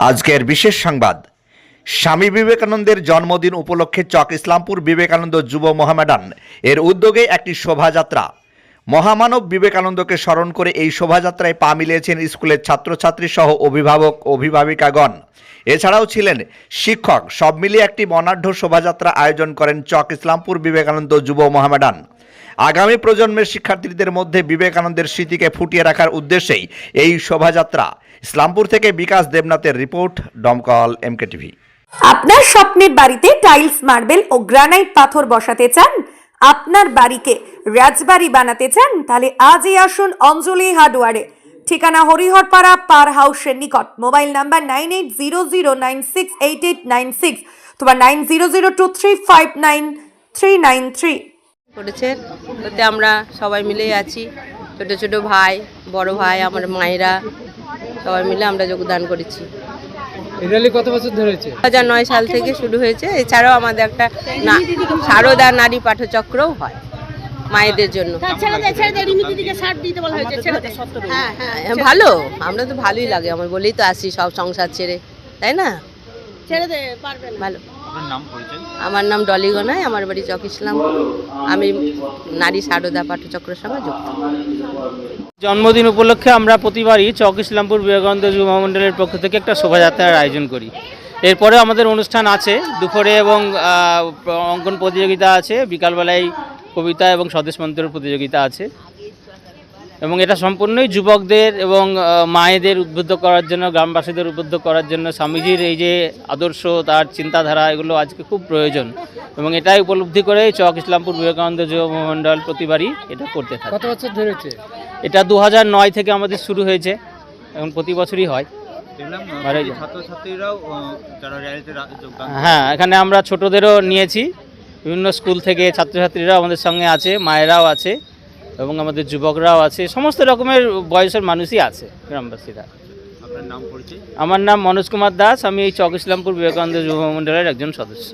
আজকের বিশেষ সংবাদ। স্বামী বিবেকানন্দের জন্মদিন উপলক্ষে চক ইসলামপুর বিবেকানন্দ যুব মহামেডান এর উদ্যোগে একটি শোভাযাত্রা। মহামানব বিবেকানন্দকে স্মরণ করে এই শোভাযাত্রায় পা মিলিয়েছেন স্কুলের ছাত্রছাত্রী সহ অভিভাবক অভিভাবিকাগণ। এছাড়াও ছিলেন শিক্ষক। সব মিলিয়ে একটি বর্ণাঢ্য শোভাযাত্রা আয়োজন করেন চক ইসলামপুর বিবেকানন্দ যুব মহামেডান। আগামী প্রজন্মের শিক্ষার্থীদের মধ্যে বিবেকানন্দের স্মৃতিকে ফুটিয়ে রাখার উদ্দেশ্যেই এই শোভাযাত্রা। ইসলামপুর থেকে Bikash দেবনাথের report Domkal M K TV আপনার স্বপ্নের বাড়িতে টাইলস, মার্বেল ও গ্রানাইট পাথর বসাতে চান? আপনার বাড়িকে রাজবাড়ি বানাতে চান, তাহলে আজই আসুন অঞ্জলি হার্ডওয়ারে। ঠিকানা হরিহরপাড়া পার হাউসের নিকট। Mobile number nine eight zero zero nine six eight eight nine six তোমার nine zero zero two three five nine three nine three. করেছেন। তাতে আমরা সবাই মিলেই আছি। ছোটো ছোটো ভাই, বড় ভাই, আমার মায়েরা সবাই মিলে আমরা যোগদান করেছি। র্যালি কত বছর ধরে হয়েছে? হাজার নয় সাল থেকে শুরু হয়েছে। এছাড়াও আমাদের একটা না- সারদা নারী পাঠচক্রও হয় মায়েদের জন্য। ছেড়ে ছেড়ে দে রিমি দিদিকে শার্ট দিতে বলা হয়েছে ছেড়ে দে। হ্যাঁ হ্যাঁ ভালো আমরা তো ভালোই লাগে। আমার বলেই তো আসি সব সংসার ছেড়ে তাই না? ছেড়ে দে পারবে না। ভালো। আমার নাম ডলি গনাই আমার বাড়ি চক ইসলাম। আমি নারী সারদা পাঠচক্রের সঙ্গে যুক্ত জন্মদিন উপলক্ষে আমরা প্রতিবারই চক ইসলামপুর বিবেকানন্দ যুব মণ্ডলের পক্ষ থেকে একটা শোভাযাত্রার আয়োজন করি। এরপরে আমাদের অনুষ্ঠান আছে দুপুরে এবং অঙ্কন প্রতিযোগিতা আছে বিকালবেলায় কবিতা এবং স্বদেশ মন্ত্রের প্রতিযোগিতা আছে। এবং এটা সম্পূর্ণই যুবকদের এবং মায়েদের উদ্বুদ্ধ করার জন্য গ্রামবাসীদের উদ্বুদ্ধ করার জন্য স্বামীজির এই যে আদর্শ তার চিন্তাধারা এগুলো আজকে খুব প্রয়োজন। এবং এটাই উপলব্ধি করে চক ইসলামপুর বিবেকানন্দ যুব মণ্ডল প্রতিবারই এটা করতে থাকে। কত বছর ধরে এটা দু নয় থেকে আমাদের শুরু হয়েছে এখন প্রতি বছরই হয়। যোগদান হ্যাঁ এখানে আমরা ছোটদেরও নিয়েছি। বিভিন্ন স্কুল থেকে ছাত্রছাত্রীরাও আমাদের সঙ্গে আছে মায়েরাও আছে। এবং আমাদের যুবকরাও আছে সমস্ত রকমের বয়সের মানুষই আছে গ্রামবাসীরা। নাম আমার নাম মনোজ কুমার দাস আমি এই চক ইসলামপুর বিবেকানন্দ যুব মণ্ডলের একজন সদস্য।